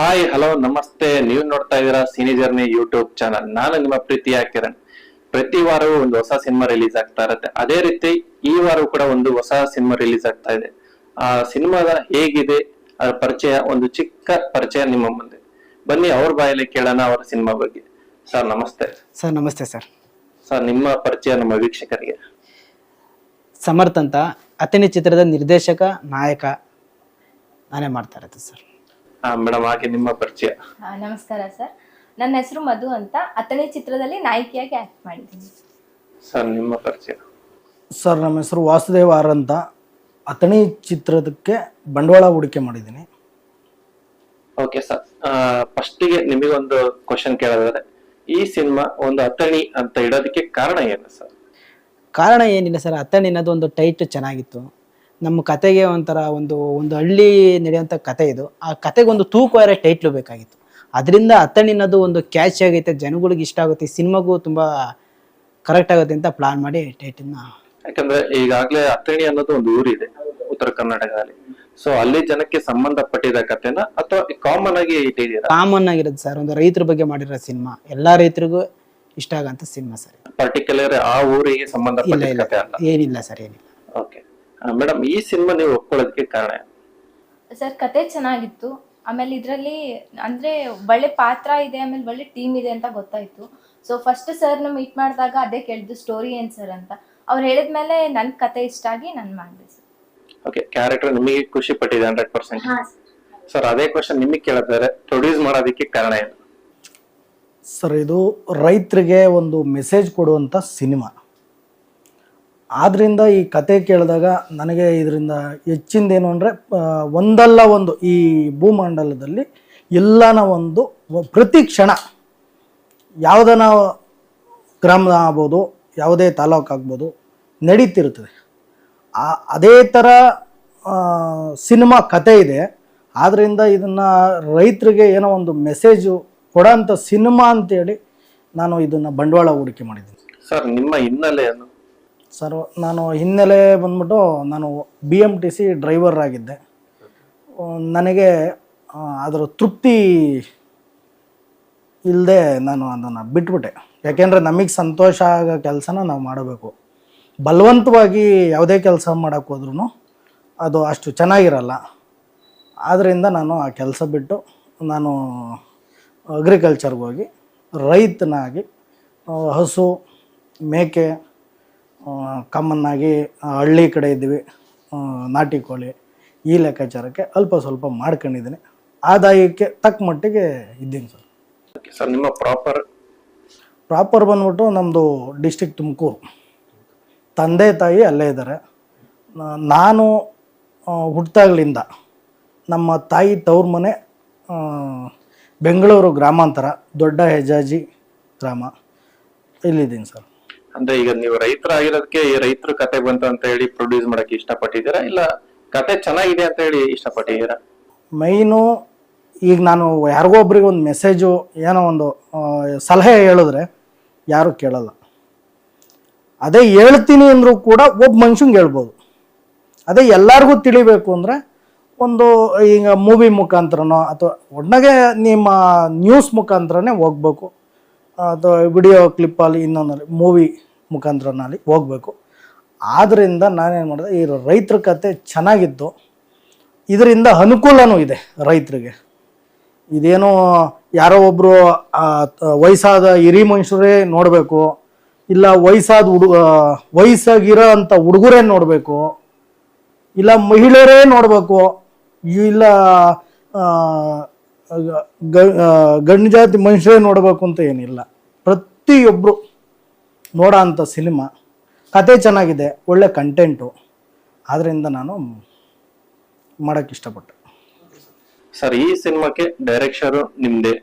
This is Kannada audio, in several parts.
ಹಾಯ್ ಹಲೋ ನಮಸ್ತೆ. ನೀವು ನೋಡ್ತಾ ಇದ್ದೀರಾ ಸಿನಿ ಜರ್ನಿ ಯೂಟ್ಯೂಬ್ ಚಾನಲ್. ನಾನು ನಿಮ್ಮ ಪ್ರೀತಿಯ ಕಿರಣ್. ಪ್ರತಿ ವಾರವೂ ಒಂದು ಹೊಸ ಸಿನಿಮಾ ರಿಲೀಸ್ ಆಗ್ತಾ ಇರುತ್ತೆ. ಅದೇ ರೀತಿ ಈ ವಾರವೂ ಕೂಡ ಒಂದು ಹೊಸ ಸಿನಿಮಾ ರಿಲೀಸ್ ಆಗ್ತಾ ಇದೆ. ಆ ಸಿನಿಮಾದ ಹೇಗಿದೆ ಅದರ ಪರಿಚಯ ಒಂದು ಚಿಕ್ಕ ಪರಿಚಯ ನಿಮ್ಮ ಮುಂದೆ. ಬನ್ನಿ ಅವ್ರ ಬಾಯಲ್ಲಿ ಕೇಳೋಣ ಅವರ ಸಿನಿಮಾ ಬಗ್ಗೆ. ಸರ್ ನಮಸ್ತೆ. ಸರ್ ನಮಸ್ತೆ ಸರ್. ಸರ್ ನಿಮ್ಮ ಪರಿಚಯ ನಮ್ಮ ವೀಕ್ಷಕರಿಗೆ. ಸಮರ್ಥ ಅಂತ. ಅತನಿ ಚಿತ್ರದ ನಿರ್ದೇಶಕ ನಾಯಕ. ನಾನೇ ಮಾಡ್ತಾ ಇರೋದು ಸರ್. ಮೇಡಮ್ ಹಾಗೆ ನಿಮ್ಮ ಪರಿಚಯ. ನಮಸ್ಕಾರ ಸರ್. ನನ್ನ ಹೆಸರು ಮಧು ಅಂತ ಅತನಿ ಚಿತ್ರದಲ್ಲಿ ನಾಯಕಿಯಾಗಿ ಆಕ್ಟ್ ಮಾಡಿದ್ದೀನಿ. ಸರ್ ನಿಮ್ಮ ಪರಿಚಯ. ಸರ್ ನಮ್ಮ ಹೆಸರು ವಾಸುದೇವ್ ಆರ್ ಅಂತ ಅತಣಿ ಚಿತ್ರದಕ್ಕೆ ಬಂಡವಾಳ ಹೂಡಿಕೆ ಮಾಡಿದ್ದೀನಿ. Okay sir. ಫಸ್ಟಿಗೆ ನಿಮಗೊಂದು ಕ್ವಶನ್ ಕೇಳೋದಾದ್ರೆ ಈ ಸಿನಿಮಾ ಒಂದು ಅತಣಿ ಅಂತ ಇಡೋದಕ್ಕೆ ಕಾರಣ ಏನು ಸರ್? ಕಾರಣ ಏನಿಲ್ಲ ಸರ್. ಅತಣಿ ಅನ್ನೋದು ಒಂದು ಟೈಟ್ ಚೆನ್ನಾಗಿತ್ತು. ನಮ್ಮ ಕತೆಗೆ ಒಂಥರ ಒಂದು ಒಂದು ಹಳ್ಳಿ ನಡೆಯುವಂಥ ಕತೆ ಇದು. ಆ ಕತೆಗೆ ಒಂದು ತೂಕವಾರ ಟೈಟ್ಲು ಬೇಕಾಗಿತ್ತು. ಅದರಿಂದ ಅತ್ತಣ್ಣಿನದು ಒಂದು ಕ್ಯಾಚ್ ಆಗೈತೆ ಜನಗಳಿಗೆ ಇಷ್ಟ ಆಗುತ್ತೆ ಸಿನಿಮಾಗೂ ತುಂಬ ಕರೆಕ್ಟ್ ಆಗುತ್ತೆ ಅಂತ ಪ್ಲಾನ್ ಮಾಡಿ ಟೈಟನ್ನ ಯಾಕಂದ್ರೆ ಈಗಾಗಲೇ ಅತಣಿ ಅನ್ನೋದು ಒಂದು ಊರಿದೆ ಉತ್ತರ ಕರ್ನಾಟಕದಲ್ಲಿ. ಸೊ ಅಲ್ಲಿ ಜನಕ್ಕೆ ಸಂಬಂಧಪಟ್ಟಿದ ಕಥೆನ ಅಥವಾ ಕಾಮನ್ ಆಗಿ ಇಟ್ಟಿದ್ದೀರಾ ಕಾಮನ್ ಆಗಿರೋದು ಸರ್ ಒಂದು ರೈತರ ಬಗ್ಗೆ ಮಾಡಿರೋ ಸಿನಿಮಾ. ಎಲ್ಲ ರೈತರಿಗೂ ಇಷ್ಟ ಆಗಂತ ಸಿನಿಮಾ ಸರ್ ಪರ್ಟಿಕ್ಯುಲರ್ ಆ ಊರಿಗೆ ಸಂಬಂಧಪಟ್ಟಿದ ಕಥೆ ಅಲ್ಲ? ಏನಿಲ್ಲ ಸರ್ ಏನಿಲ್ಲ. ಮೇಡಮ್ ಈ ಸಿನಿಮಾ ನೀವು ಒಪ್ಕೊಳ್ಳೋದಕ್ಕೆ ಕಾರಣ ಸರ್ ಕತೆ ಚೆನ್ನಾಗಿತ್ತು. ಆಮೇಲೆ ಇದರಲ್ಲಿ ಅಂದ್ರೆ ಒಳ್ಳೆ ಪಾತ್ರ ಇದೆ ಆಮೇಲೆ ಒಳ್ಳೆ ಟೀಮ್ ಇದೆ ಅಂತ ಗೊತ್ತಾಯ್ತು. ಸೊ ಫಸ್ಟ್ ಸರ್ನ ಮೀಟ್ ಮಾಡಿದಾಗ ಅದೇ ಕೇಳಿದ್ದು ಸ್ಟೋರಿ ಏನ್ ಸರ್ ಅಂತ? ಅವ್ರು ಹೇಳಿದ್ಮೇಲೆ ನನ್ ಕತೆ ಇಷ್ಟ ಆಗಿ ನಾನು ಮಾಡಿದೆ ಸರ್ ಓಕೆ ಕ್ಯಾರೆಕ್ಟರ್ ನಿಮಗೆ ಖುಷಿ ಪಟ್ಟಿದೆ ಹಂಡ್ರೆಡ್ ಪರ್ಸೆಂಟ್ ಸರ್ ಅದೇ ಕ್ವಶನ್ ನಿಮಗೆ ಕೇಳ್ತಾರೆ ಪ್ರೊಡ್ಯೂಸ್ ಮಾಡೋದಕ್ಕೆ ಕಾರಣ ಏನು? ಸರ್ ಇದು ರೈತರಿಗೆ ಒಂದು ಮೆಸೇಜ್ ಕೊಡುವಂತ ಸಿನಿಮಾ. ಆದ್ರಿಂದ ಈ ಕತೆ ಕೇಳಿದಾಗ ನನಗೆ ಇದರಿಂದ ಹೆಚ್ಚಿಂದೇನು ಅಂದರೆ ಒಂದಲ್ಲ ಒಂದು ಈ ಭೂಮಂಡಲದಲ್ಲಿ ಎಲ್ಲನ ಒಂದು ಪ್ರತಿ ಕ್ಷಣ ಯಾವುದನ ಗ್ರಾಮ ಆಗ್ಬೋದು, ಯಾವುದೇ ತಾಲೂಕು ಆಗ್ಬೋದು ನಡೀತಿರ್ತದೆ ಆ, ಅದೇ ಥರ ಸಿನಿಮಾ ಕತೆ ಇದೆ. ಆದ್ದರಿಂದ ಇದನ್ನು ರೈತರಿಗೆ ಏನೋ ಒಂದು ಮೆಸೇಜು ಕೊಡೋಂಥ ಸಿನಿಮಾ ಅಂತೇಳಿ ನಾನು ಇದನ್ನು ಬಂಡವಾಳ ಹೂಡಿಕೆ ಮಾಡಿದ್ದೀನಿ. ಸರ್, ನಿಮ್ಮ ಹಿನ್ನೆಲೆಯನ್ನು ಸರ್, ನಾನು ಹಿನ್ನೆಲೆ ಬಂದ್ಬಿಟ್ಟು ನಾನು B M T C driver ಆಗಿದ್ದೆ. ನನಗೆ ಅದರ ತೃಪ್ತಿ ಇಲ್ಲದೆ ನಾನು ಅದನ್ನು ಬಿಟ್ಬಿಟ್ಟೆ. ಯಾಕೆಂದರೆ ನಮಗೆ ಸಂತೋಷ ಆಗೋ ಕೆಲಸನ ನಾವು ಮಾಡಬೇಕು. ಬಲವಂತವಾಗಿ ಯಾವುದೇ ಕೆಲಸ ಮಾಡೋಕ್ಕೆ ಹೋದ್ರೂ ಅದು ಅಷ್ಟು ಚೆನ್ನಾಗಿರಲ್ಲ. ಆದ್ದರಿಂದ ನಾನು ಆ ಕೆಲಸ ಬಿಟ್ಟು ನಾನು ಅಗ್ರಿಕಲ್ಚರ್ಗೆ ಹೋಗಿ ರೈತನಾಗಿ ಹಸು, ಮೇಕೆ ಆ, ಹಳ್ಳಿ ಕಡೆ ಇದ್ವಿ. ನಾಟಿ ಕೋಳಿ ಈ ಲೆಕ್ಕಾಚಾರಕ್ಕೆ ಅಲ್ಪ ಸ್ವಲ್ಪ ಮಾಡ್ಕೊಂಡಿದ್ದೀನಿ. ಆದಾಯಕ್ಕೆ ತಕ್ಕ ಮಟ್ಟಿಗೆ ಇದ್ದೀನಿ ಸರ್. ಸರ್ ನಿಮ್ಮ ಪ್ರಾಪರ್ ಪ್ರಾಪರ್ ಬಂದ್ಬಿಟ್ಟು ನಮ್ಮದು ಡಿಸ್ಟಿಕ್ ತುಮಕೂರು. ತಂದೆ ತಾಯಿ ಅಲ್ಲೇ ಇದ್ದಾರೆ. ನಾನು ಹುಟ್ಟಾಗ್ಲಿಂದ ನಮ್ಮ ತಾಯಿ ತವ್ರ ಮನೆ ಬೆಂಗಳೂರು ಗ್ರಾಮಾಂತರ ದೊಡ್ಡ ಹೆಜಾಜಿ ಗ್ರಾಮ ಇಲ್ಲಿದ್ದೀನಿ ಸರ್. ಅಂದ್ರೆ ಈಗ ನೀವು ರೈತರಾಗಿರೋದಕ್ಕೆ ಈ ರೈತರ ಕತೆ ಬಂತು ಅಂತ ಹೇಳಿ ಪ್ರೊಡ್ಯೂಸ್ ಮಾಡಕ್ಕೆ ಇಷ್ಟಪಟ್ಟಿದ್ದೀರಾ? ಇಲ್ಲ ಕತೆ ಚೆನ್ನಾಗಿದೆ ಅಂತ ಹೇಳಿ ಇಷ್ಟಪಟ್ಟಿದ್ದೀರಾ? ಮೈನು ಈಗ ನಾನು ಯಾರಿಗೋ ಒಬ್ರಿಗೆ ಒಂದು ಮೆಸೇಜು ಏನೋ ಒಂದು ಸಲಹೆ ಹೇಳಿದ್ರೆ ಯಾರು ಕೇಳಲ್ಲ. ಅದೇ ಹೇಳ್ತೀನಿ ಅಂದರೂ ಕೂಡ ಒಬ್ಬ ಮನುಷ್ಯಂಗೆ ಹೇಳ್ಬೋದು. ಅದೇ ಎಲ್ಲರಿಗೂ ತಿಳಿಬೇಕು ಅಂದರೆ ಒಂದು ಈಗ ಮೂವಿ ಮುಖಾಂತರನೋ ಅಥವಾ ಒಟ್ನಾಗೆ ನಿಮ್ಮ ನ್ಯೂಸ್ ಮುಖಾಂತರನೇ ಹೋಗ್ಬೇಕು. ಅಥವಾ ವಿಡಿಯೋ ಕ್ಲಿಪ್ಪಲ್ಲಿ ಇನ್ನೊಂದಲ್ಲಿ ಮೂವಿ ಮುಖಾಂತರನಲ್ಲಿ ಹೋಗಬೇಕು. ಆದ್ದರಿಂದ ನಾನೇನು ಮಾಡಿದೆ, ಈ ರೈತರ ಕತೆ ಚೆನ್ನಾಗಿತ್ತು. ಇದರಿಂದ ಅನುಕೂಲನೂ ಇದೆ ರೈತರಿಗೆ. ಇದೇನೋ ಯಾರೋ ಒಬ್ಬರು ವಯಸ್ಸಾದ ಹಿರಿ ಮನುಷ್ಯರೇ ನೋಡಬೇಕು, ಇಲ್ಲ ವಯಸ್ಸಾದ ಹುಡುಗ ವಯಸ್ಸಾಗಿರೋ ಅಂಥ ಹುಡುಗರೇ ನೋಡಬೇಕು, ಇಲ್ಲ ಮಹಿಳೆಯರೇ ನೋಡಬೇಕು, ಇಲ್ಲ ಗಂಡು ಜಾತಿ ಮನುಷ್ಯರೇ ನೋಡಬೇಕು ಅಂತ ಏನಿಲ್ಲ. ಪ್ರತಿಯೊಬ್ಬರು ನೋಡೋ ಅಂಥ ಸಿನಿಮಾ. ಕತೆ ಚೆನ್ನಾಗಿದೆ ಒಳ್ಳೆ ಕಂಟೆಂಟು ಆದ್ದರಿಂದ ನಾನು ಮಾಡೋಕ್ಕೆ ಇಷ್ಟಪಟ್ಟೆ. ಸರ್ ಈ ಸಿನಿಮಾಕ್ಕೆ ಡೈರೆಕ್ಷರು ನಿಮ್ದೇ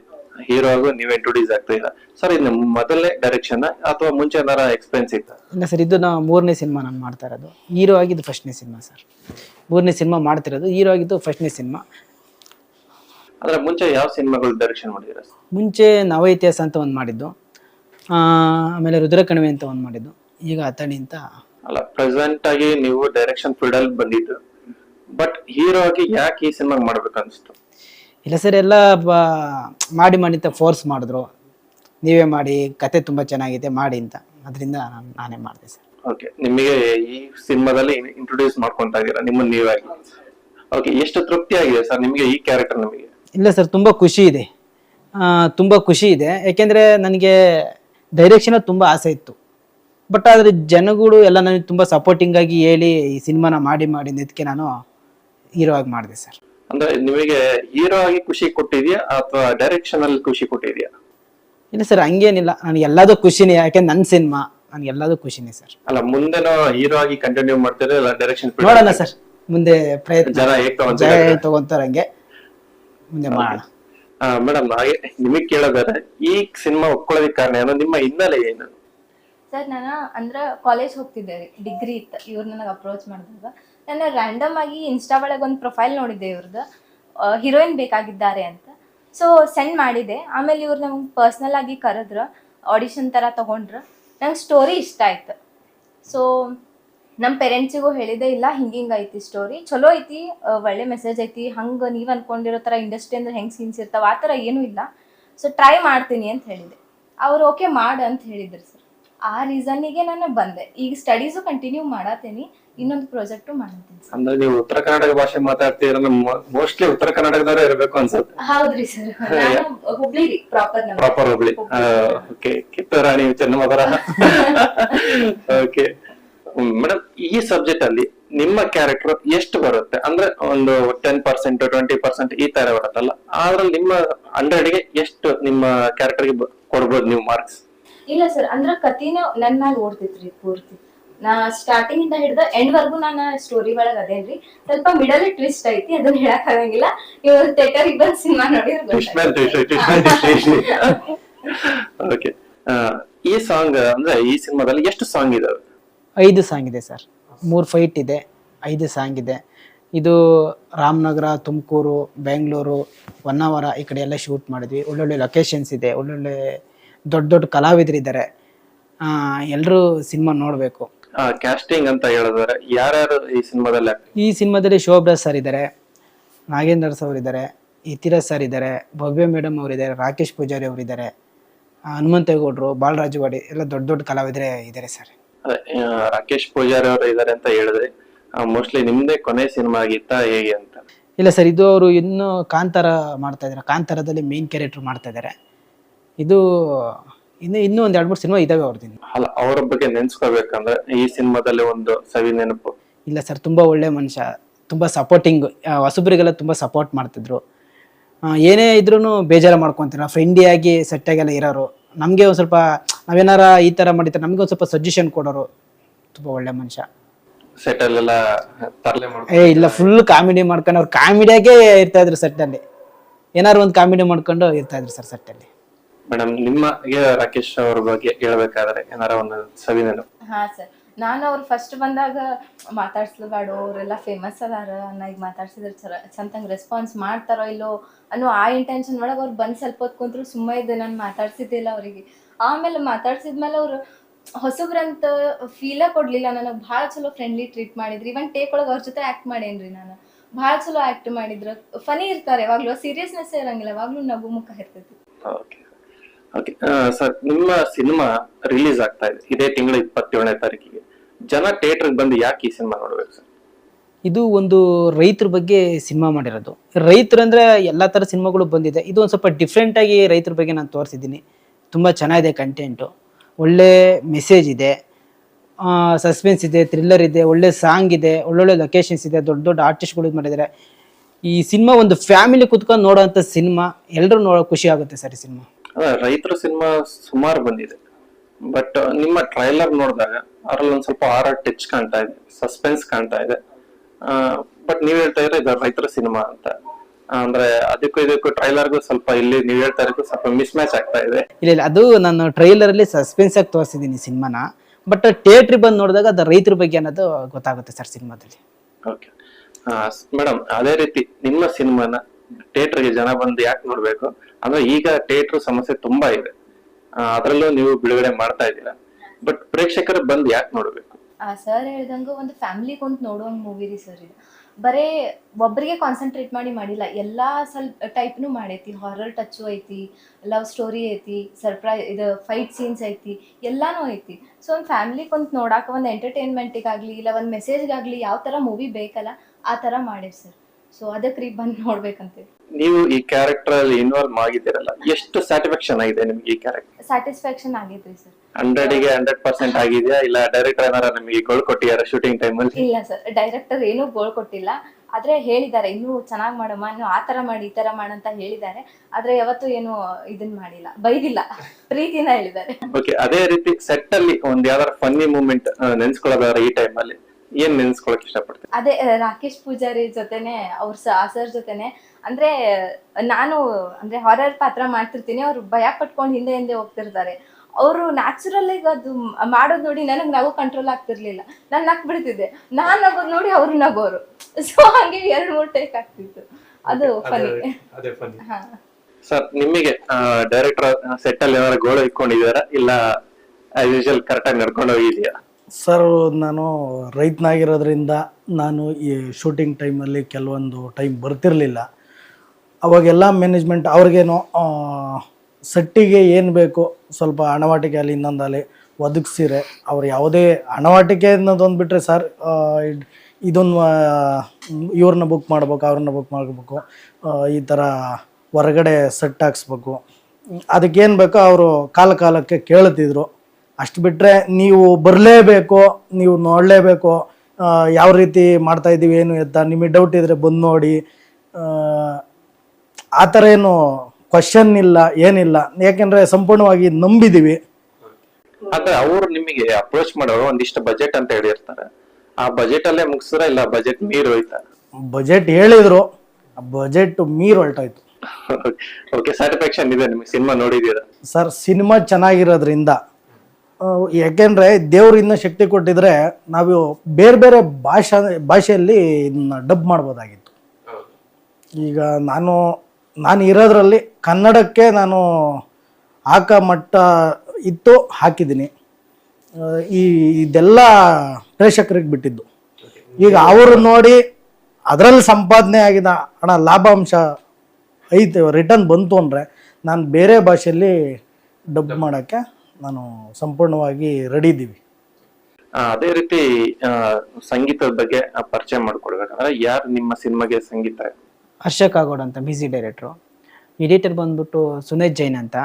ಹೀರೋ ಆಗು ನೀವು ಇಂಟ್ರೊಡ್ಯೂಸ್ ಆಗ್ತೀರಾ ಸರ್ ಇದು ನಿಮ್ಮ ಮೊದಲನೇ ಡೈರೆಕ್ಷನ್ ಅಥವಾ ಮುಂಚೆ ಏನಾರ ಎಕ್ಸ್ಪೀರಿಯನ್ಸ್ ಇತ್ತು? ಇಲ್ಲ ಸರ್ ಇದು ನಾ ಮೂರನೇ ಸಿನಿಮಾ ನಾನು ಮಾಡ್ತಾ ಇರೋದು. ಹೀರೋ ಆಗಿದ್ದು ಫಸ್ಟ್ನೇ ಸಿನಿಮಾ ಸರ್. ಮೂರನೇ ಸಿನಿಮಾ ಮಾಡ್ತಿರೋದು ಹೀರೋ ಆಗಿದ್ದು ಫಸ್ಟ್ನೇ ಸಿನಿಮಾ. ಅಂದ್ರೆ ಮುಂಚೆ ಯಾವ ಸಿನಿಮಾಗಳು ಡೈರೆಕ್ಷನ್ ಸರ್ ಮುಂಚೆ ನವ ಇತಿಹಾಸ ಅಂತ ಒಂದು ಮಾಡಿದ್ದು. ಆಮೇಲೆ ರುದ್ರಕಣಿವೆ ಅಂತ ಒಂದು ಮಾಡಿದ್ದು. ಈಗ ಅಥಣಿ ಅಂತ. ಅಲ್ಲ ಪ್ರೆಸೆಂಟ್ ಆಗಿ ನೀವು ಡೈರೆಕ್ಷನ್ ಫೀಲ್ಡ್ ಅಲ್ಲಿ ಬಂದಿದ್ದು ಬಟ್ ಹೀರೋ ಆಗಿ ಯಾಕೆ ಈ ಸಿನಿಮಾ ಮಾಡ್ಬೇಕು ಅನಿಸ್ತು? ಇಲ್ಲ ಸರ್ ಎಲ್ಲ ಮಾಡಿ ಮಾಡಿ ಅಂತ ಫೋರ್ಸ್ ಮಾಡಿದ್ರು. ನೀವೇ ಮಾಡಿ ಕತೆ ತುಂಬಾ ಚೆನ್ನಾಗಿದೆ ಮಾಡಿ ಅಂತ. ಅದರಿಂದ ನಾನು ನಾನೇ ಮಾಡಿದೆ ಸರ್. ಓಕೆ ನಿಮಗೆ ಈ ಸಿನಿಮಾದಲ್ಲಿ ಇಂಟ್ರೊಡ್ಯೂಸ್ ಮಾಡ್ಕೊಂತ ಇದ್ದೀರಾ? ನಿಮ್ಮನ್ನ ನೀವಾಗಿ. ಓಕೆ ಎಷ್ಟು ತೃಪ್ತಿ ಆಗಿದೆ ಸರ್ ನಿಮಗೆ ಈ ಕ್ಯಾರೆಕ್ಟರ್ ನಿಮಗೆ? ಇಲ್ಲ ಸರ್ ತುಂಬಾ ಖುಷಿ ಇದೆ. ತುಂಬ ಖುಷಿ ಇದೆ. ಯಾಕೆಂದ್ರೆ ನನಗೆ ಡೈರೆಕ್ಷನ್ ತುಂಬ ಆಸೆ ಇತ್ತು. ಬಟ್ ಆದರೆ ಜನಗಳು ಎಲ್ಲ ನನಗೆ ತುಂಬ ಸಪೋರ್ಟಿಂಗ್ ಆಗಿ ಹೇಳಿ ಈ ಸಿನಿಮಾನ ಮಾಡಿ ಮಾಡಿ ಇದಕ್ಕೆ ನಾನು ಹೀರೋ ಆಗಿ ಮಾಡಿದೆ ಸರ್ ಅಂದ್ರೆ ನಿಮಗೆ ಹೀರೋ ಆಗಿ ಖುಷಿ ಕೊಟ್ಟಿದ್ಯಾ ಅಥವಾ ಡೈರೆಕ್ಷನ್ ಅಲ್ಲಿ ಖುಷಿ ಕೊಟ್ಟಿದ್ಯಾ? ಇಲ್ಲ ಸರ್ ಹಂಗೇನಿಲ್ಲ. ನನಗೆ ಎಲ್ಲದೂ ಖುಷಿನೇ ಯಾಕೆ ನನ್ನ ಸಿನಿಮಾ ನನಗೆ ಎಲ್ಲದೂ ಖುಷಿನೇ ಸರ್ ಅಲ್ಲ ಮುಂದೆನೋ ಹೀರೋ ಆಗಿ ಕಂಟಿನ್ಯೂ ಮಾಡ್ತಾರೆ ಇಲ್ಲ ಡೈರೆಕ್ಷನ್ ನೋಡೋಣ ಸರ್ ಮುಂದೆ ಪ್ರಯತ್ನ. ಜನ ಹೇಗ್ ತಗೊಂತಾರೆ ಹಂಗೆ ಮುಂದೆ ಮಾಡೋಣ. ಮೇಡಮ್ ನಿಮಗ್ ಕೇಳೋದಾದ್ರೆ ಈ ಸಿನಿಮಾ ಒಪ್ಕೊಳ್ಳೋದಕ್ಕೆ ಕಾರಣ ಏನು ನಿಮ್ಮ ಹಿನ್ನೆಲೆ ಏನು? ಸರ್, ನಾನು ಅಂದ್ರೆ ಕಾಲೇಜ್ ಹೋಗ್ತಿದ್ದೆ ಡಿಗ್ರಿ ಇತ್ತು, ಇವ್ರು ನನಗೆ ಅಪ್ರೋಚ್ ಮಾಡಿದಾಗ. ನಾನು ರ್ಯಾಂಡಮ್ ಆಗಿ ಇನ್ಸ್ಟಾ ಒಳಗೆ ಒಂದು ಪ್ರೊಫೈಲ್ ನೋಡಿದ್ದೆ ಇವ್ರದ್ದು ಹೀರೋಯಿನ್ ಬೇಕಾಗಿದ್ದಾರೆ ಅಂತ. ಸೊ ಸೆಂಡ್ ಮಾಡಿದೆ. ಆಮೇಲೆ ಇವ್ರು ನಮ್ಗೆ ಪರ್ಸ್ನಲ್ ಆಗಿ ಕರೆದ್ರು ಆಡಿಷನ್ ಥರ ತೊಗೊಂಡ್ರು. ನಂಗೆ ಸ್ಟೋರಿ ಇಷ್ಟ ಆಯ್ತು. ಸೊ ನಮ್ಮ ಪೇರೆಂಟ್ಸಿಗೂ ಹೇಳಿದೆ ಇಲ್ಲ ಹಿಂಗೆ ಹಿಂಗೆ ಐತಿ ಸ್ಟೋರಿ ಚಲೋ ಐತಿ ಒಳ್ಳೆ ಮೆಸೇಜ್ ಐತಿ. ಹಂಗೆ ನೀವು ಅನ್ಕೊಂಡಿರೋ ಥರ ಇಂಡಸ್ಟ್ರಿ ಅಂದ್ರೆ ಹೆಂಗೆ ಸೀನ್ಸ್ ಇರ್ತಾವೆ ಆ ಥರ ಏನೂ ಇಲ್ಲ. ಸೊ ಟ್ರೈ ಮಾಡ್ತೀನಿ ಅಂತ ಹೇಳಿದೆ. ಅವ್ರು ಓಕೆ ಮಾಡು ಅಂತ ಹೇಳಿದ್ರು ಸರ್ ಆ ರೀಸನ್ನಿಗೆ ನಾನು ಬಂದೆ. ಈಗ ಸ್ಟಡೀಸು ಕಂಟಿನ್ಯೂ ಮಾಡತ್ತೀನಿ ಇನ್ನೊಂದು ಪ್ರಾಜೆಕ್ಟು ಮಾಡತ್ತೀನಿ ಅಂದ್ರೆ ನೀವು ಉತ್ತರ ಕರ್ನಾಟಕ ಭಾಷೆ ಮಾತಾಡ್ತೀರ ಮೋಸ್ಟ್ಲಿ ಉತ್ತರ ಕರ್ನಾಟಕದವರೇ ಇರಬೇಕು ಅನ್ಸುತ್ತೆ. ಹೌದ್ರಿ sir Hubli. Proper proper Hubli okay Kittur Rani ಚೆನ್ನಮದರ okay madam ಈ ಸಬ್ಜೆಕ್ಟ್ ಅಲ್ಲಿ ನಿಮ್ಮ ಕ್ಯಾರೆಕ್ಟರ್ ಎಷ್ಟು ಬರುತ್ತೆ? ಅಂದ್ರೆ ಒಂದು ಟೆನ್ ಪರ್ಸೆಂಟ್ ಟ್ವೆಂಟಿ ಪರ್ಸೆಂಟ್ ಈ ತರ ಬರುತ್ತಲ್ಲ ಅದ್ರಲ್ಲಿ ನಿಮ್ಮ ಹಂಡ್ರೆಡ್ಗೆ ಎಷ್ಟು ನಿಮ್ಮ ಕ್ಯಾರೆಕ್ಟರ್ಗೆ ಕೊಡ್ಬೋದು ನೀವು ಮಾರ್ಕ್ಸ್ ಇಲ್ಲ ಸರ್ ಅಂದ್ರೆ ಕತಿನ ನನ್ನ ಮ್ಯಾಲ ಓಡ್ತಿತ್ರಿ ಪೂರ್ತಿ. ನಾ ಸ್ಟಾರ್ಟಿಂಗ್ ಇಂದ ಹಿಡಿದ ಎಂಡ್ ವರ್ಗು ನಾನು ಸ್ಟೋರಿ ಒಳಗ ಅದೇನ್ರಿ. ಸ್ವಲ್ಪ ಮಿಡಲ್ ಟ್ವಿಸ್ಟ್ ಐತಿ ಅದನ್ನ ಹೇಳಕ್ ಆಗಂಗಿಲ್ಲ. ನೀವು ಥಿಯೇಟರ್ ಬಂದ್ ಸಿನಿಮಾ ಓಕೆ ಈ ಸಾಂಗ್ ಅಂದ್ರೆ ಈ ಸಿನಿಮಾದಲ್ಲಿ ಎಷ್ಟು ಸಾಂಗ್ ಇದಾವೆ? ಐದು ಸಾಂಗ್ ಇದೆ ಸರ್. ಮೂರು ಫೈಟ್ ಇದೆ ಐದು ಸಾಂಗ್ ಇದೆ. ಇದು ರಾಮನಗರ ತುಮಕೂರು ಬೆಂಗಳೂರು ಹೊನ್ನಾವರ ಈ ಕಡೆ ಎಲ್ಲ ಶೂಟ್ ಮಾಡಿದ್ವಿ. ಒಳ್ಳೊಳ್ಳೆ ಲೊಕೇಶನ್ಸ್ ಇದೆ ಒಳ್ಳೊಳ್ಳೆ ದೊಡ್ಡ ದೊಡ್ಡ ಕಲಾವಿದರಿದ್ದಾರೆ ಎಲ್ಲರೂ ಸಿನಿಮಾ ನೋಡಬೇಕು. ಕ್ಯಾಸ್ಟಿಂಗ್ ಅಂತ ಹೇಳಿದ್ರೆ ಯಾರ್ಯಾರು ಈ ಸಿನಿಮಾದಲ್ಲಿ ಈ ಸಿನಿಮಾದಲ್ಲಿ ಶೋಭ್ರಾಜ್ ಸರ್ ಇದ್ದಾರೆ ನಾಗೇಂದ್ರ ಸರ್ ಇದ್ದಾರೆ ಇತಿರಾಜ್ ಸರ್ ಇದ್ದಾರೆ ಭವ್ಯ ಮೇಡಮ್ ಅವರಿದ್ದಾರೆ ರಾಕೇಶ್ ಪೂಜಾರಿ ಅವರಿದ್ದಾರೆ ಹನುಮಂತೇಗೌಡರು ಬಾಲರಾಜವಾಡಿ ಎಲ್ಲ ದೊಡ್ಡ ದೊಡ್ಡ ಕಲಾವಿದರೆ ಇದ್ದಾರೆ ಸರ್ ರಾಕೇಶ್ ಪೂಜಾರಿ ಅವರು ಇದಾರೆ ಅಂತ ಹೇಳಿದ್ರೆ ಮೋಸ್ಟ್ಲಿ ನಿಮ್ದೇ ಕೊನೆ ಸಿನಿಮಾ ಆಗಿತ್ತಾ ಹೇಗೆ ಅಂತ? ಇಲ್ಲ ಸರ್ ಇದು ಅವರು ಇನ್ನು ಕಾಂತಾರ ಮಾಡ್ತಾ ಇದ್ದಾರೆ. ಕಾಂತಾರದಲ್ಲಿ ಮೇನ್ ಕ್ಯಾರೆಕ್ಟರ್ ಮಾಡ್ತಾ ಇದ್ದಾರೆ. ಇದು ಇನ್ನು ಇನ್ನೂ ಒಂದ್ ಎರಡು ಮೂರು ಸಿನಿಮಾ ಇದಾವೆ ಅವ್ರದ್ದು. ಅಲ್ಲ ಅವ್ರ ಬಗ್ಗೆ ನೆನ್ಸ್ಕೋಬೇಕಂದ್ರೆ ಈ ಸಿನಿಮಾದಲ್ಲಿ ಒಂದು ಸವಿ ನೆನಪು. ಇಲ್ಲ ಸರ್ ತುಂಬಾ ಒಳ್ಳೆ ಮನುಷ್ಯ ತುಂಬಾ ಸಪೋರ್ಟಿಂಗ್ ಹೊಸಬ್ರಿಗೆಲ್ಲ ತುಂಬಾ ಸಪೋರ್ಟ್ ಮಾಡ್ತಿದ್ರು. ಆ, ಏನೇ ಇದ್ರೂ ಬೇಜಾರು ಮಾಡ್ಕೊತಾರೆ ಫ್ರೆಂಡಿಯಾಗಿ ಸೆಟ್ಟಾಗೆಲ್ಲ ಇರೋರು. ನಮಗೆ ಒಂದು ಸ್ವಲ್ಪ ನಾವೇನಾರ ಈ ತರ ಮಾಡಿದ್ರೆ ನಮ್ಗೆ ಒಂದ್ ಸ್ವಲ್ಪ ಸಜೆಷನ್ ಕೊಡೋರು. ತುಂಬಾ ಒಳ್ಳೆ ಮನುಷ್ಯ. ಸೆಟ್ ಅಲ್ಲೆಲ್ಲ ತರಲೆ ಏ ಇಲ್ಲ ಫುಲ್ ಕಾಮಿಡಿ ಮಾಡ್ಕೊಂಡು ಅವ್ರು ಕಾಮಿಡಿಯಾಗೆ ಇರ್ತಾ ಇದ್ರು ಸೆಟ್ಟಲ್ಲಿ ಏನಾರು ಒಂದು ಕಾಮಿಡಿ ಮಾಡ್ಕೊಂಡು ಇರ್ತಾ ಇದ್ರು ಸರ್ ಸೆಟ್ಟಲ್ಲಿ ಮೇಡಮ್ ನಿಮಗೆ ರಾಕೇಶ್ ಅವ್ರ ಬಗ್ಗೆ ಹೇಳ್ಬೇಕಾದ್ರೆ ಏನಾರ ಒಂದು ಸವಿ ಹಾ ಸರ್ ನಾನು ಅವ್ರು ಫಸ್ಟ್ ಬಂದಾಗ ಮಾತಾಡ್ಸ್ಲಬೇಡ ಅವರೆಲ್ಲ ಫೇಮಸ್ ಅದಾರ ನಾ ಈಗ ಮಾತಾಡ್ಸಿದ್ರೆ ಚರ ಚಂದಂಗೆ ರೆಸ್ಪಾನ್ಸ್ ಮಾಡ್ತಾರೋ ಇಲ್ಲೋ ಅನ್ನೋ ಆ ಇಂಟೆನ್ಷನ್ ಒಳಗೆ ಅವ್ರು ಬಂದು ಸ್ವಲ್ಪ ಹೊತ್ತು ಕುಂತ್ರು ಸುಮ್ಮ ಇದೆ ನಾನು ಮಾತಾಡ್ಸಿದ್ದಿಲ್ಲ ಅವರಿಗೆ. ಆಮೇಲೆ ಮಾತಾಡ್ಸಿದ್ಮೇಲೆ ಅವ್ರು ಹೊಸಬ್ರಂತ ಫೀಲ ಕೊಡ್ಲಿಲ್ಲ. ನನಗೆ ಭಾಳ ಚಲೋ ಫ್ರೆಂಡ್ಲಿ ಟ್ರೀಟ್ ಮಾಡಿದ್ರು. ಇವನ್ ಟೇಕ್ ಒಳಗೆ ಅವ್ರ ಜೊತೆ ಆ್ಯಕ್ಟ್ ಮಾಡೇನ್ರಿ ನಾನು. ಭಾಳ ಚಲೋ ಆ್ಯಕ್ಟ್ ಮಾಡಿದ್ರು. ಫನಿ ಇರ್ತಾರೆ. ಯಾವಾಗಲೂ ಸೀರಿಯಸ್ನೆಸ್ ಇರಂಗಿಲ್ಲ. ಯಾವಾಗಲೂ ನಗು ಮುಖ ಇರ್ತೈತಿ. ಓಕೆ ಓಕೆ ಸರ್ ನಿಮ್ಮ ಸಿನಿಮಾ ರಿಲೀಸ್ ಆಗ್ತಾ ಇದೆ. ಇದೇ ತಿಂಗಳ ಇಪ್ಪತ್ತೇಳನೇ ತಾರೀಕಿಗೆ. ಜನ ಥಿಯೇಟರ್ ಬಂದು ಯಾಕೆ ಈ ಸಿನಿಮಾ ನೋಡ್ಬೇಕು ಸರ್ ಇದು ಒಂದು ರೈತರ ಬಗ್ಗೆ ಸಿನಿಮಾ ಮಾಡಿರೋದು. ರೈತರು ಅಂದರೆ ಎಲ್ಲ ಥರ ಸಿನಿಮಾಗಳು ಬಂದಿದೆ. ಇದು ಒಂದು ಸ್ವಲ್ಪ ಡಿಫ್ರೆಂಟಾಗಿ ರೈತರ ಬಗ್ಗೆ ನಾನು ತೋರಿಸಿದ್ದೀನಿ. ತುಂಬ ಚೆನ್ನಾಗಿದೆ ಕಂಟೆಂಟು ಒಳ್ಳೆ ಮೆಸೇಜ್ ಇದೆ. ಸಸ್ಪೆನ್ಸ್ ಇದೆ ಥ್ರಿಲ್ಲರ್ ಇದೆ, ಒಳ್ಳೆ ಸಾಂಗ್ ಇದೆ, ಒಳ್ಳೊಳ್ಳೆ ಲೊಕೇಶನ್ಸ್ ಇದೆ, ದೊಡ್ಡ ದೊಡ್ಡ ಆರ್ಟಿಸ್ಟ್ಗಳು ಇದು ಮಾಡಿದ್ದಾರೆ ಈ ಸಿನಿಮಾ ಒಂದು ಫ್ಯಾಮಿಲಿ ಕುತ್ಕೊಂಡು ನೋಡೋಂಥ ಸಿನಿಮಾ ಎಲ್ಲರೂ ನೋಡೋ ಖುಷಿ ಆಗುತ್ತೆ ಸರ್ ಸಿನಿಮಾ ರೈತರ ಸಿನಿಮಾ ಸುಮಾರು ಬಂದಿದೆ. ಬಟ್ ನಿಮ್ಮ ಟ್ರೈಲರ್ ನೋಡಿದಾಗ ಅದ್ರಲ್ಲಿ ಒಂದು ಸ್ವಲ್ಪ ಆರ್ ಟಚ್ ಕಾಣ್ತಾ ಇದೆ ಸಸ್ಪೆನ್ಸ್ ಕಾಣ್ತಾ ಇದೆ. ಬಟ್ ನೀವು ಹೇಳ್ತಾ ಇದ್ರೆ ಇದು ರೈತರ ಸಿನಿಮಾ ಅಂತ. ಅಂದ್ರೆ ಅದಕ್ಕೂ ಇದಕ್ಕೂ ಟ್ರೈಲರ್ಗೂ ಸ್ವಲ್ಪ ಇಲ್ಲಿ ನೀವು ಹೇಳ್ತಾ ಇರೋದು ಸ್ವಲ್ಪ ಮಿಸ್ ಮ್ಯಾಚ್ ಆಗ್ತಾ ಇದೆ. ಇಲ್ಲ ಇಲ್ಲ ಅದು ನಾನು ಟ್ರೈಲರ್ ಅಲ್ಲಿ ಸಸ್ಪೆನ್ಸ್ ಆಗಿ ತೋರಿಸಿದ್ದೀನಿ ಸಿನಿಮಾನ. ಬಟ್ ಥಿಯೇಟ್ರಿಗೆ ಬಂದು ನೋಡಿದಾಗ ಅದು ರೈತರ ಬಗ್ಗೆ ಅನ್ನೋದು ಗೊತ್ತಾಗುತ್ತೆ ಸರ್ ಸಿನಿಮಾದಲ್ಲಿ. ಓಕೆ ಮೇಡಮ್ ಅದೇ ರೀತಿ ನಿಮ್ಮ ಸಿನಿಮಾನ ಥಿಯೇಟರ್ಗೆ ಜನ ಬಂದು ಯಾಕೆ ನೋಡ್ಬೇಕು? ಅಂದ್ರೆ ಈಗ ಥಿಯೇಟರ್ ಸಮಸ್ಯೆ ತುಂಬಾ ಇದೆ. ಅದರಲ್ಲೂ ನೀವು ಬಿಡುಗಡೆ ಮಾಡ್ತಾ ಇದ್ದೀರಾ. ಬಟ್ ಪ್ರೇಕ್ಷಕರು ಬಂದು ಯಾಕೆ ನೋಡ್ಬೇಕು? ಆ ಸರ್ ಹೇಳ್ದಂಗ ಒಂದು ಫ್ಯಾಮಿಲಿ ಕೊಂಡು ನೋಡುವಂಗ್ ಮೂವಿ ರೀ ಸರ್ ಇದು. ಬರೇ ಒಬ್ಬರಿಗೆ ಕಾನ್ಸಂಟ್ರೇಟ್ ಮಾಡಿ ಮಾಡಿಲ್ಲ. ಎಲ್ಲ ಸ್ವಲ್ಪ ಟೈಪ್ನು ಮಾಡೈತಿ. ಹಾರರ್ ಟಚ್ಚು ಐತಿ ಲವ್ ಸ್ಟೋರಿ ಐತಿ ಸರ್ಪ್ರೈಸ್ ಇದು ಫೈಟ್ ಸೀನ್ಸ್ ಐತಿ ಎಲ್ಲಾನು ಐತಿ. ಸೊ ಒಂದು ಫ್ಯಾಮಿಲಿ ಕುಂತ್ ನೋಡಾಕ ಒಂದು ಎಂಟರ್ಟೈನ್ಮೆಂಟಿಗಾಗಲಿ ಇಲ್ಲ ಒಂದು ಮೆಸೇಜ್ಗಾಗಲಿ ಯಾವ ಥರ ಮೂವಿ ಬೇಕಲ್ಲ ಆ ಥರ ಮಾಡಿರಿ ಸರ್ ಸೊ ಅದಕ್ಕೆ ರೀ ಬಂದು ನೋಡ್ಬೇಕಂತೀವಿ ನೀವು ಈ ಕ್ಯಾರೆಕ್ಟರ್ ಅಲ್ಲಿ ಇನ್ವಾಲ್ವ್ ಆಗಿದ್ದೀರಲ್ಲ ಎಷ್ಟು ಸ್ಯಾಟಿಸ್ಫ್ಯಾಕ್ಷನ್ ಆಗಿದೆ ನಿಮ್ಗೆ ಈ ಕ್ಯಾರೆಕ್ಟರ್ ಸ್ಯಾಟಿಸ್ಫ್ಯಾಕ್ಷನ್ ಆಗಿದ್ರಿ ಸರ್ ಹಂಡ್ರೆಡ್ಗೆ ಹಂಡ್ರೆಡ್ ಪರ್ಸೆಂಟ್ ಆಗಿದೆಯಾ? ಇಲ್ಲ ಡೈರೆಕ್ಟರ್ ಏನಾರ ನಿಮಗೆ ಗೋಲ್ ಕೊಟ್ಟಿದ್ದಾರೆ ಶೂಟಿಂಗ್ ಟೈಮ್ ಅಲ್ಲಿ? ಇಲ್ಲ ಸರ್ ಡೈರೆಕ್ಟರ್ ಏನೂ ಗೋಲ್ ಕೊಟ್ಟಿಲ್ಲ. ಆದ್ರೆ ಹೇಳಿದ್ದಾರೆ ಇನ್ನೂ ಚೆನ್ನಾಗಿ ಮಾಡಮ್ಮ ನೀವು ಆ ತರ ಮಾಡಿ ಈ ಥರ ಮಾಡಂತ ಹೇಳಿದ್ದಾರೆ. ಆದ್ರೆ ಯಾವತ್ತು ಏನು ಇದನ್ ಮಾಡಿಲ್ಲ ಬೈದಿಲ್ಲ. ಪ್ರೀತಿನ ಹೇಳಿದ್ದಾರೆ. ಓಕೆ ಅದೇ ರೀತಿ ಸೆಟ್ ಅಲ್ಲಿ ಒಂದ್ ಯಾವ್ದಾರ ಫನ್ನಿ ಮೂಮೆಂಟ್ ನೆನ್ಸ್ಕೊಳ್ಳೋದಾದ್ರೆ ಈ ಟೈಮ್ ಅಲ್ಲಿ ಏನ್ ನೆನ್ಸ್ಕೊಳಕ್ ಇಷ್ಟಪಡ್ತೀನಿ ಅದೇ ರಾಕೇಶ್ ಪೂಜಾರಿ ಜೊತೆನೆ ಅವ್ರ ಸರ್ ಜೊತೆನೆ. ಅಂದ್ರೆ ನಾನು ಅಂದ್ರೆ ಹಾರರ್ ಪಾತ್ರ ಮಾಡ್ತಿರ್ತೀನಿ ಅವ್ರು ಭಯ ಪಟ್ಕೊಂಡು ಹಿಂದೆ ಹಿಂದೆ ಹೋಗ್ತಿರ್ತಾರೆ. ಅವರು ನ್ಯಾಚುರಲ್ ಆಗಿ ಅದು ಮಾಡೋದು ನೋಡಿ ನನಗೆ ನಗು ಕಂಟ್ರೋಲ್ ಆಗ್ತಿರ್ಲಿಲ್ಲ. ನಾನು ನಕ್ ಬಿಡ್ತಿದ್ದೆ ನಾನು ನಗೋದ್ ನೋಡಿ ಅವ್ರು ನಗೋರು. ಸೊ ಹಂಗೆ ಎರಡು ಮೂರು ಟೇಕ್ ಆಗ್ತಿತ್ತು. ಅದು ಫನಿ ಸರ್ ನಿಮಗೆ ಡೈರೆಕ್ಟರ್ ಸೆಟ್ ಅಲ್ಲಿ ಏನಾರ ಗೋಳು ಇಟ್ಕೊಂಡಿದ್ದೀರಾ? ಇಲ್ಲ ಆಸ್ ಯೂಶಲ್ ಕರೆಕ್ಟ್ ಆಗಿ ನಡ್ಕೊಂಡು ಹೋಗಿದ್ಯಾ ಸರ್ ನಾನು ರೈತನಾಗಿರೋದ್ರಿಂದ ನಾನು ಈ ಶೂಟಿಂಗ್ ಟೈಮಲ್ಲಿ ಕೆಲವೊಂದು ಟೈಮ್ ಬರ್ತಿರಲಿಲ್ಲ. ಅವಾಗೆಲ್ಲ ಮ್ಯಾನೇಜ್ಮೆಂಟ್ ಅವ್ರಿಗೇನೋ ಸೆಟ್ಟಿಗೆ ಏನು ಬೇಕು? ಸ್ವಲ್ಪ ಹಣವಾಟಿಕೆ ಅಲ್ಲಿ ಇನ್ನೊಂದಲ್ಲಿ ಒದಗಿಸಿರೆ ಅವ್ರು ಯಾವುದೇ ಹಣವಾಟಿಕೆ ಅನ್ನೋದೊಂದು ಬಿಟ್ಟರೆ ಸರ್ ಇದೊಂದು ಇವ್ರನ್ನ ಬುಕ್ ಮಾಡ್ಬೇಕು, ಅವ್ರನ್ನ ಬುಕ್ ಮಾಡಬೇಕು ಈ ಥರ ಹೊರಗಡೆ ಸೆಟ್ ಹಾಕ್ಸ್ಬೇಕು. ಅದಕ್ಕೇನು ಬೇಕೋ ಅವರು ಕಾಲ ಕಾಲಕ್ಕೆ ಕೇಳ್ತಿದ್ರು. ಅಷ್ಟು ಬಿಟ್ಟರೆ ನೀವು ಬರಲೇಬೇಕು, ನೀವು ನೋಡಲೇಬೇಕು ಯಾವ ರೀತಿ ಮಾಡ್ತಾ ಇದ್ದೀವಿ ಏನು ಎತ್ತ, ನಿಮಗೆ ಡೌಟ್ ಇದ್ದರೆ ಬಂದು ನೋಡಿ, ಆ ಥರ ಏನು ಕ್ವಶನ್ ಇಲ್ಲ ಏನಿಲ್ಲ. ಯಾಕೆಂದ್ರೆ ಸಂಪೂರ್ಣವಾಗಿ ನಂಬಿದ್ದೀವಿ ಆದ್ರೆ ಅವ್ರು ನಿಮಗೆ ಅಪ್ರೋಚ್ ಮಾಡೋರು ಒಂದಿಷ್ಟು ಬಜೆಟ್ ಅಂತ ಹೇಳಿರ್ತಾರೆ ಆ ಬಜೆಟ್ ಅಲ್ಲೇ ಮುಗಿಸ್ರ ಇಲ್ಲ ಬಜೆಟ್ ಮೀರ್ ಹೋಯ್ತಾ? ಬಜೆಟ್ ಹೇಳಿದ್ರು. ಬಜೆಟ್ ಮೀರ್ ಹೊರಟಾಯ್ತು. ಓಕೆ ಸ್ಯಾಟಿಸ್ಫ್ಯಾಕ್ಷನ್ ಇದೆ ನಿಮಗೆ? ಸಿನಿಮಾ ನೋಡಿದೀರಾ ಸರ್ ಸಿನಿಮಾ ಚೆನ್ನಾಗಿರೋದ್ರಿಂದ ಯಾಕೆಂದ್ರೆ ದೇವ್ರು ಇನ್ನೂ ಶಕ್ತಿ ಕೊಟ್ಟಿದ್ರೆ ನಾವು ಬೇರೆ ಬೇರೆ ಭಾಷಾ ಭಾಷೆಯಲ್ಲಿ ಇದನ್ನ ಡಬ್ ಮಾಡ್ಬೋದಾಗಿತ್ತು. ಈಗ ನಾನು ನಾನು ಇರೋದ್ರಲ್ಲಿ ಕನ್ನಡಕ್ಕೆ ನಾನು ಹಾಕ ಮಟ್ಟ ಇತ್ತು, ಹಾಕಿದ್ದೀನಿ. ಈ ಇದೆಲ್ಲ ಪ್ರೇಕ್ಷಕರಿಗೆ ಬಿಟ್ಟಿದ್ದು. ಈಗ ಅವರು ನೋಡಿ ಅದರಲ್ಲಿ ಸಂಪಾದನೆ ಆಗಿದ ಹಣ ಲಾಭಾಂಶ ಐತೆ ರಿಟರ್ನ್ ಬಂತು ಅಂದರೆ ನಾನು ಬೇರೆ ಭಾಷೆಯಲ್ಲಿ ಡಬ್ ಮಾಡೋಕ್ಕೆ ನಾನು ಸಂಪೂರ್ಣವಾಗಿ ರೆಡಿ ಇದ್ದೀವಿ ಅದೇ ರೀತಿ ಸಂಗೀತದ ಬಗ್ಗೆ ಪರಿಚಯ ಮಾಡ್ಕೊಡ್ಬೇಕಂದ್ರೆ ಯಾರು ನಿಮ್ಮ ಸಿನಿಮಾಗೆ ಸಂಗೀತ ಹರ್ಷ ಕಾಗೋಡ್ ಅಂತ ಮ್ಯೂಸಿಕ್ ಡೈರೆಕ್ಟ್ರು. ಎಡಿಟರ್ ಬಂದ್ಬಿಟ್ಟು ಸುನೇಶ್ ಜೈನ್ ಅಂತ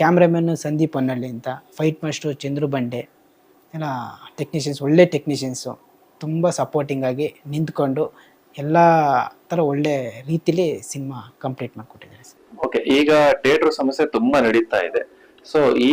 ಕ್ಯಾಮ್ರಾಮನ್ ಸಂದೀಪ್ ಹೊನ್ನಳ್ಳಿ ಅಂತ, ಫೈಟ್ ಮಾಸ್ಟ್ರು ಚಂದ್ರು ಬಂಡೆ, ಎಲ್ಲ ಟೆಕ್ನಿಷಿಯನ್ಸ್, ಒಳ್ಳೆ ಟೆಕ್ನಿಷಿಯನ್ಸು, ತುಂಬ ಸಪೋರ್ಟಿಂಗ್ ಆಗಿ ನಿಂತ್ಕೊಂಡು ಎಲ್ಲ ಥರ ಒಳ್ಳೆ ರೀತಿಲಿ ಸಿನಿಮಾ ಕಂಪ್ಲೀಟ್ ಮಾಡಿಕೊಟ್ಟಿದ್ದಾರೆ ಓಕೆ ಈಗ ಥಿಯೇಟರ್ ಸಮಸ್ಯೆ ತುಂಬಾ ನಡೀತಾ ಇದೆ. ಸೊ ಈ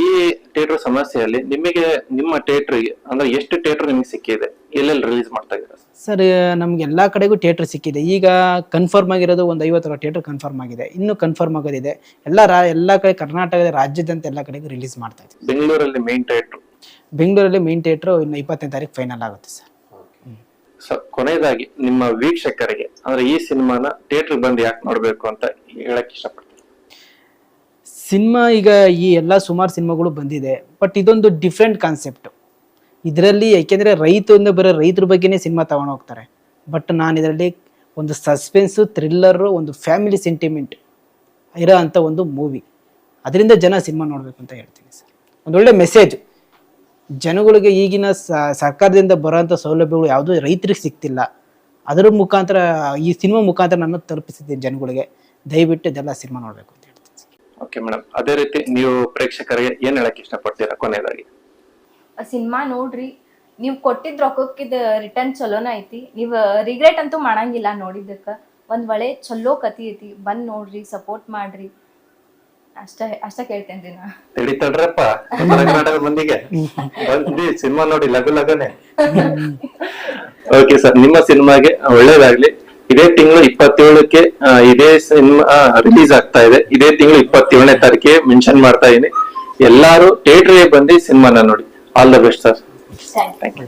ಥಿಯೇಟರ್ ಸಮಸ್ಯೆಯಲ್ಲಿ ನಿಮಗೆ ನಿಮ್ಮ ಥಿಯೇಟರ್ಗೆ ಅಂದ್ರೆ ಎಷ್ಟು ಥಿಯೇಟರ್ ನಿಮಗೆ ಸಿಕ್ಕಿದೆ? ಎಲ್ಲೆಲ್ಲಿ ರಿಲೀಸ್ ಮಾಡ್ತಾ ಇದ್ದೀರಾ? ಸರ್ ನಮ್ಗೆ ಎಲ್ಲಾ ಕಡೆಗೂ ಥಿಯೇಟರ್ ಸಿಕ್ಕಿದೆ. ಈಗ ಕನ್ಫರ್ಮ್ ಆಗಿರೋದು ಒಂದು ಐವತ್ತರ ಥಿಯೇಟರ್ ಕನ್ಫರ್ಮ್ ಆಗಿದೆ. ಇನ್ನೂ ಕನ್ಫರ್ಮ್ ಆಗೋದಿದೆ. ಎಲ್ಲ ರಾ ಎಲ್ಲ ಕಡೆ ಕರ್ನಾಟಕದ ರಾಜ್ಯದಂತ ಎಲ್ಲ ಕಡೆಗೂ ರಿಲೀಸ್ ಮಾಡ್ತಾ ಇದೆ ಬೆಂಗಳೂರಲ್ಲಿ ಮೇನ್ ಥಿಯೇಟರ್ ಬೆಂಗಳೂರಲ್ಲಿ ಮೇನ್ ಥಿಯೇಟರ್ ಇನ್ನು ಇಪ್ಪತ್ತನೇ ತಾರೀಕು ಫೈನಲ್ ಆಗುತ್ತೆ ಸರ್ ಸೊ ಕೊನೆಯದಾಗಿ ನಿಮ್ಮ ವೀಕ್ಷಕರಿಗೆ ಅಂದ್ರೆ ಈ ಸಿನಿಮಾನ ಥಿಯೇಟರ್ ಬಂದು ಯಾಕೆ ನೋಡಬೇಕು ಅಂತ ಹೇಳಕ್ ಇಷ್ಟಪಡ್ತೀನಿ. ಸಿನಿಮಾ ಈಗ ಈ ಎಲ್ಲ ಸುಮಾರು ಸಿನಿಮಾಗಳು ಬಂದಿದೆ ಬಟ್ ಇದೊಂದು ಡಿಫ್ರೆಂಟ್ ಕಾನ್ಸೆಪ್ಟ್ ಇದರಲ್ಲಿ ಯಾಕೆಂದರೆ ರೈತರಿಂದ ಬರೋ ರೈತರ ಬಗ್ಗೆನೇ ಸಿನಿಮಾ ತಗೊಂಡು ಹೋಗ್ತಾರೆ ಬಟ್ ನಾನು ಇದರಲ್ಲಿ ಒಂದು ಸಸ್ಪೆನ್ಸು ಥ್ರಿಲ್ಲರು ಒಂದು ಫ್ಯಾಮಿಲಿ ಸೆಂಟಿಮೆಂಟ್ ಇರೋ ಅಂಥ ಒಂದು ಮೂವಿ ಅದರಿಂದ ಜನ ಸಿನಿಮಾ ನೋಡಬೇಕು ಅಂತ ಹೇಳ್ತೀನಿ ಸರ್. ಒಂದೊಳ್ಳೆ ಮೆಸೇಜ್ ಜನಗಳಿಗೆ ಈಗಿನ ಸರ್ಕಾರದಿಂದ ಬರೋಂಥ ಸೌಲಭ್ಯಗಳು ಯಾವುದೂ ರೈತರಿಗೆ ಸಿಗ್ತಿಲ್ಲ. ಅದರ ಮುಖಾಂತರ, ಈ ಸಿನಿಮಾ ಮುಖಾಂತರ ನಾನು ತಲುಪಿಸಿದ್ದೀನಿ ಜನಗಳಿಗೆ. ದಯವಿಟ್ಟು ಇದೆಲ್ಲ ಸಿನಿಮಾ ನೋಡಬೇಕು ಓಕೆ ಮೇಡಮ್ ಅದೇ ರೀತಿ ನೀವು ಪ್ರೇಕ್ಷಕರಿಗೆ ಏನ್ ಹೇಳಕ್ ಇಷ್ಟಪಡ್ತೀರಾ ಕೊನೆಯದಾಗಿ? ಸಿನಿಮಾ ನೋಡ್ರಿ. ನೀವು ಕೊಟ್ಟಿದ್ ರೊಕ್ಕಕ್ಕಿದ ರಿಟರ್ನ್ ಚಲೋನ ಐತಿ. ನೀವು ರಿಗ್ರೆಟ್ ಅಂತೂ ಮಾಡಂಗಿಲ್ಲ ನೋಡಿದ್ದಕ್ಕ. ಒಂದ್ ಒಳ್ಳೆ ಚಲೋ ಕತಿ ಐತಿ. ಬಂದ್ ನೋಡ್ರಿ ಸಪೋರ್ಟ್ ಮಾಡ್ರಿ. ಅಷ್ಟ ಅಷ್ಟ ಕೇಳ್ತೇನ್ರಿ ನಾ. ಉತ್ತರ ಮಂದಿಗೆ. ಸಿನಿಮಾ ನೋಡಿ ಲಗು ಲಗನೆ. ಓಕೆ ಸರ್ ನಿಮ್ಮ ಸಿನಿಮಾಗೆ ಒಳ್ಳೇದಾಗ್ಲಿ. ಇದೇ ತಿಂಗಳು ಇಪ್ಪತ್ತೇಳಕ್ಕೆ ಇದೇ ಸಿನಿಮಾ ರಿಲೀಸ್ ಆಗ್ತಾ ಇದೆ. ಇದೇ ತಿಂಗಳು ಇಪ್ಪತ್ತೇಳನೇ ತಾರೀಕಿಗೆ ಮೆನ್ಷನ್ ಮಾಡ್ತಾ ಇದೀನಿ. ಎಲ್ಲಾರು ಥಿಯೇಟರ್ಗೆ ಬಂದು ಸಿನಿಮಾನ ನೋಡಿ. All the best sir. Thank you